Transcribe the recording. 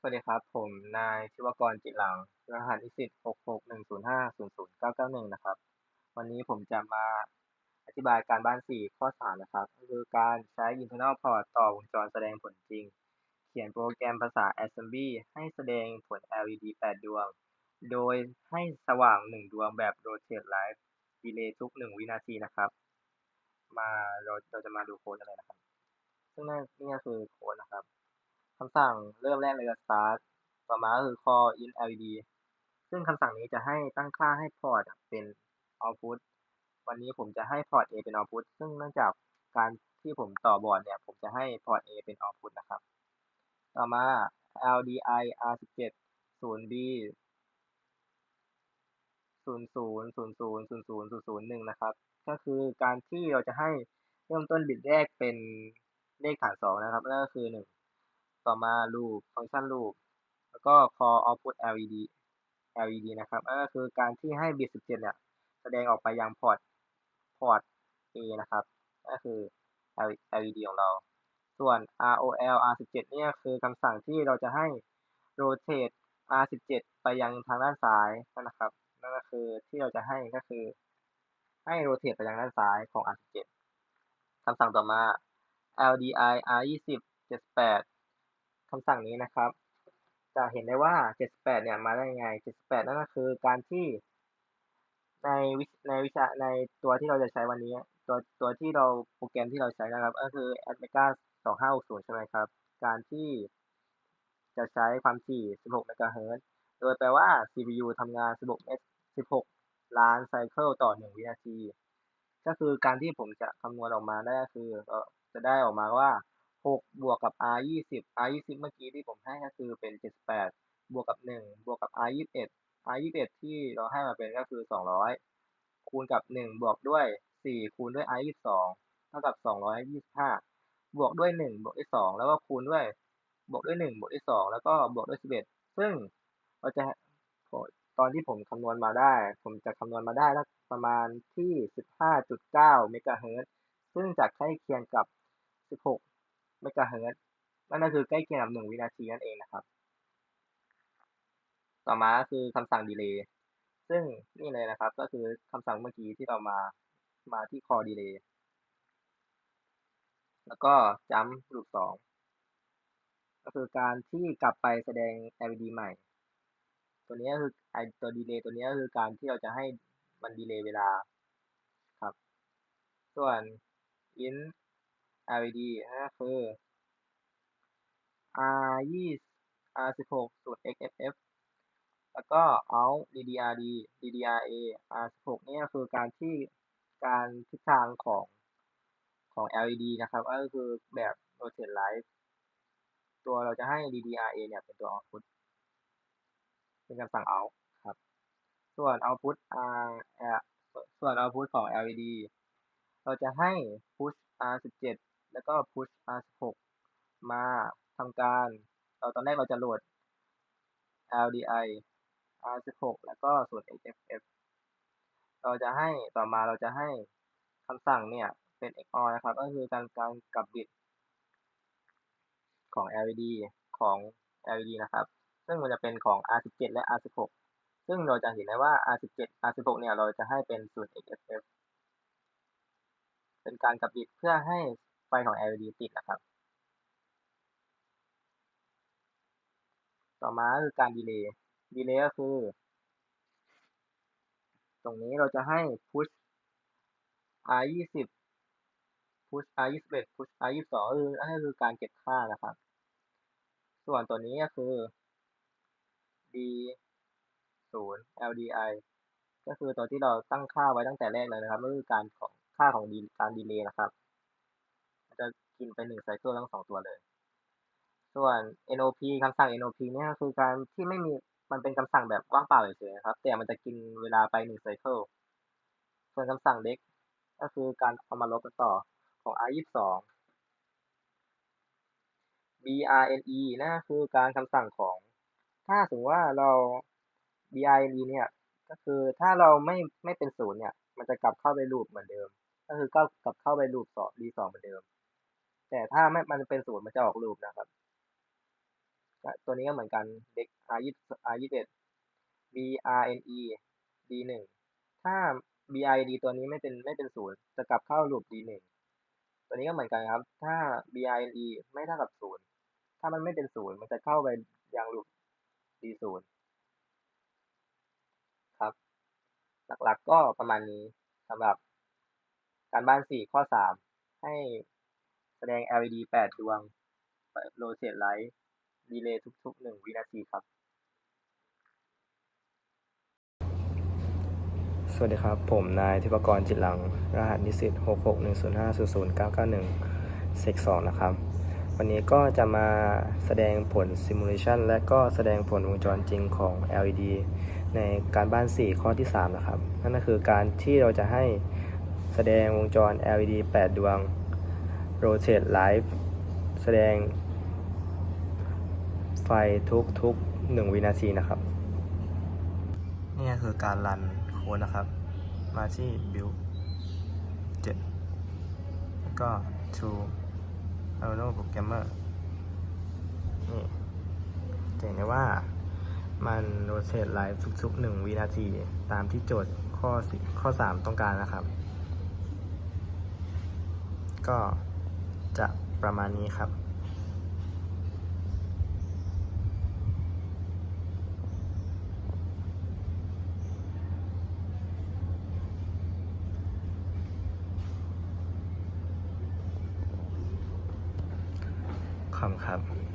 สวัสดีครับ ผมนายชิวกรจิตหลัง รหัสนิสิต6610050091นย์ห้าศูนย์ศูนย์เก้าเก้าหนึ่งนะครับ วันนี้ผมจะมาอธิบายการบ้าน4ข้อ3นะครับก็คือการใช้ internal port ต่อวงจรแสดงผลจริง เขียนโปรแกรมภาษา assembly ให้แสดงผล LED 8ดดวง โดยให้สว่าง1ดวงแบบ rotate light delay ทุก1วินาทีนะครับ มาเราเราจะมาดูโค้ดกันเลยนะครับ ซึ่งนั่นนี่ก็คือโค้ดนะครับ คำสั่งเริ่มแรกเลยก็ start ต่อมาก็คือ call in LED ซึ่งคำสั่งนี้จะให้ตั้งค่าให้พอร์ตเป็น output วันนี้ผมจะให้พอร์ต A เป็น output ซึ่งเนื่องจากการที่ผมต่อบอร์ดเนี่ย ผมจะให้พอร์ต A เป็น output นะครับ ต่อมา LDI R17 0B 0 0 0 0 0 0 0 0 1 นะครับ ก็คือการที่เราจะให้เริ่มต้นบิตแรกเป็นเลขฐาน 2 นะครับนั่นก็คือ 1 ต่อมา loop ฟังก์ชัน loop แล้วก็ call output LED LED นะครับนั่นก็คือการที่ให้บิต17 เนี่ย แสดงออกไปยังพอร์ตพอร์ต A นะครับนั่นก็คือ LED ของเรา ส่วน ROL R17 เนี่ยคือคำสั่งที่เราจะให้ rotate R17 ไปยังทางด้านซ้ายนะครับ นั่นก็คือที่เราจะให้ก็คือ ให้ rotate ไปยังด้านซ้ายของ R17 คำสั่งต่อมา LDI R20 78 คำสั่งนี้นะครับ จะเห็นได้ว่า 78 เนี่ยมาได้ยังไง 78 นั่นก็คือการที่ในวิในวิชาในตัวที่เราจะใช้วันนี้ ตัวตัวที่เราโปรแกรมที่เราใช้นะครับ ก็คือ Atmega 2560 ใช่ไหมครับ การที่จะใช้ความถี่ 16 เมกะเฮิรตซ์โดยแปลว่า CPU ทำงาน 16เม16 ล้านไซเคิลต่อ 1 วินาที ก็คือการที่ผมจะคำนวณออกมาได้ก็คือจะได้ออกมาว่า 6บวกกับ R 20 R 20เมื่อกี้ที่ผมให้ก็คือเป็น78บวกกับ1บวกกับ R 21 R 21ที่เราให้มาเป็นก็คือ200คูณกับ1บวกด้วย4คูณด้วย R 22เท่ากับ225บวกด้วย1บวกด้วย2แล้วก็คูณด้วยบวกด้วย1บวกด้วย2แล้วก็บวกด้วย11ซึ่งเราจะตอนที่ผมคำนวณมาได้ ผมจะคำนวณมาได้ประมาณที่ 15.9 เมกะเฮิรตซ์ซึ่งจะใกล้เคียงกับ 16 เมกะเฮิรตซ์นั่นก็คือใกล้เคียงกับ1วินาทีนั่นเองนะครับ ต่อมาคือคำสั่ง delay ซึ่งนี่เลยนะครับก็คือคำสั่งเมื่อกี้ที่เรามามาที่ call delay แล้วก็ jump รูป2ก็คือการที่กลับไปแสดง LED ใหม่ ตัวนี้ก็คือไอตัว delay ตัวนี้ก็คือการที่เราจะให้มัน delay เวลาครับ ส่วน in LED ก็คือ R 20 R 16สูตร XFF แล้วก็ out DDRD DDRA R 16นี่ก็คือการที่การทิศทางของของ LED นะครับก็คือแบบ rotate light ตัวเราจะให้ DDRA เนี่ยเป็นตัว output เป็นคำสั่ง out ครับ ส่วน output R ส่วน output ของ LED เราจะให้ push R17 แล้วก็ push R16 มาทำการ เราตอนแรกเราจะโหลด LDI R16 แล้วก็ส่วน XFF เราจะให้ต่อมาเราจะให้คำสั่งเนี่ยเป็น XOR นะครับ ก็คือการการกลับบิตของ LED ของ LED นะครับ ซึ่งมันจะเป็นของ R17 และ R16 ซึ่งเราจะเห็นได้ว่า R17 R16 เนี่ย เราจะให้เป็นส่วน XFF เป็นการกลับบิตเพื่อให้ ไฟของ LED ติดนะครับ ต่อมาคือการดีเลย์ ดีเลย์ก็คือ ตรงนี้เราจะให้ push r 20 push r 21 push r 22คืออันนี้คือการเก็บค่านะครับ ส่วนตัวนี้ก็คือ d 0 LDI ก็คือตัวที่เราตั้งค่าไว้ตั้งแต่แรกเลยนะครับก็คือการของค่าของดีการดีเลย์นะครับ จะกินไปหนึ่งไซเคิลทั้งสองตัวเลย ส่วน NOP คำสั่ง NOP เนี่ยคือการที่ไม่มีมันเป็นคำสั่งแบบว่างเปล่าเฉยๆครับ แต่มันจะกินเวลาไปหนึ่งไซเคิลส่วนคำสั่งเด็กก็คือการเอามาลบกันต่อของ R 22 BRNE นั่คือการคำสั่งของ ถ้าสมมติว่าเรา BRNE เนี่ยก็คือถ้าเราไม่ไม่เป็นศูนย์เนี่ย มันจะกลับเข้าไปลูปเหมือนเดิม ก็คือก็กลับเข้าไปลูปสอง D สองเหมือนเดิม แต่ถ้าไม่มันเป็นศูนย์มันจะออกลูปนะครับ ตัวนี้ก็เหมือนกันเด็ก R ยี่ R ยี่สิบเอ็ด B R N E D หนึ่งถ้า B I D ตัวนี้ไม่เป็นไม่เป็นศูนย์จะกลับเข้าลูป D หนึ่งตัวนี้ก็เหมือนกันครับ ถ้า B I N E ไม่เท่ากับศูนย์ถ้ามันไม่เป็นศูนย์มันจะเข้าไปยังลูป D ศูนย์ครับ หลักๆก็ประมาณนี้สำหรับการบ้านสี่ข้อสามให้ แสดง LED แปดดวงโรเ t ตไลท์ดีเลย์ทุกๆหนึ่งวินาทีครับ สวัสดีครับ ผมนายธิปกรจิตหลัง รหัสนิสิต66105009991เซก2นะครับ วันนี้ก็จะมาแสดงผลซิมูเลชันและก็แสดงผลวงจรจริงของ LED ในการบ้าน 4 ข้อที่ 3 นะครับ นั่นก็คือการที่เราจะให้แสดงวงจร LED 8 ดวง rotate live แสดง ไฟทุกๆ1วินาทีนะครับนี่คือการรันโค้ดนะครับ มาที่ build 7แล้วก็ to Arduino Programmer นี่จะเห็นได้ว่ามันโรเ t ตไลฟ์ทุกๆ1วินาที ตามที่โจทย์ข้อ4ข้อ 3 ต้องการนะครับ ก็ จะประมาณนี้ครับ ขอบคุณครับ